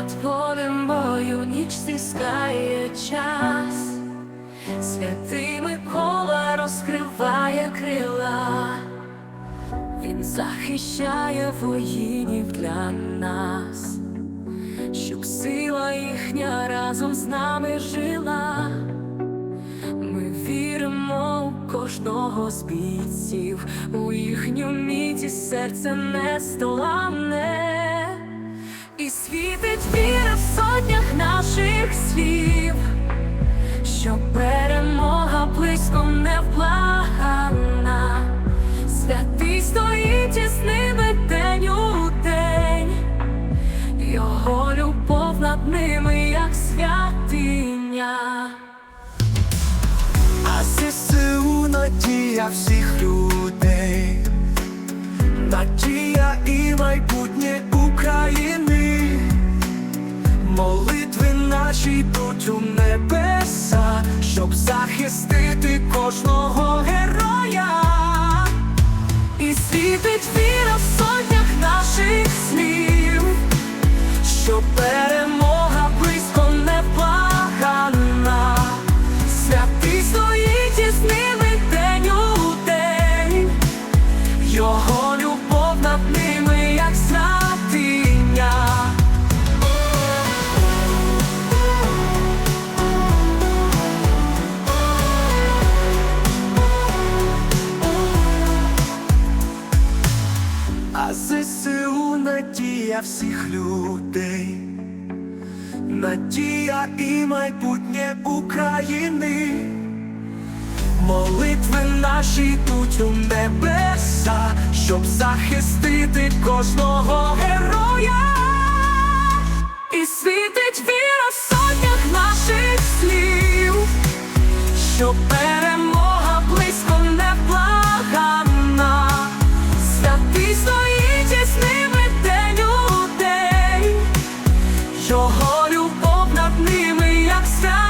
над полем бою ніч стискає час, святий Микола розкриває крила, він захищає воїнів для нас, щоб сила їхня разом з нами жила. Ми віримо у кожного з бійців, у їхню міць і серце нестоламне, світить віра в сотнях наших слів, що перемога близько невблаганна, святий стоїть із ними день у день, його любов над ними, як святиня. А ЗСУ надія всіх людей, захистити кожного героя, І світить віра в сотнях наших слів, що перемога надія всіх людей, надія і майбутнє України. Молитви наші йдуть у небеса, щоб захистити кожного героя. і світить віра в сотнях наших слів, Щоб Його любов над ними, як ся.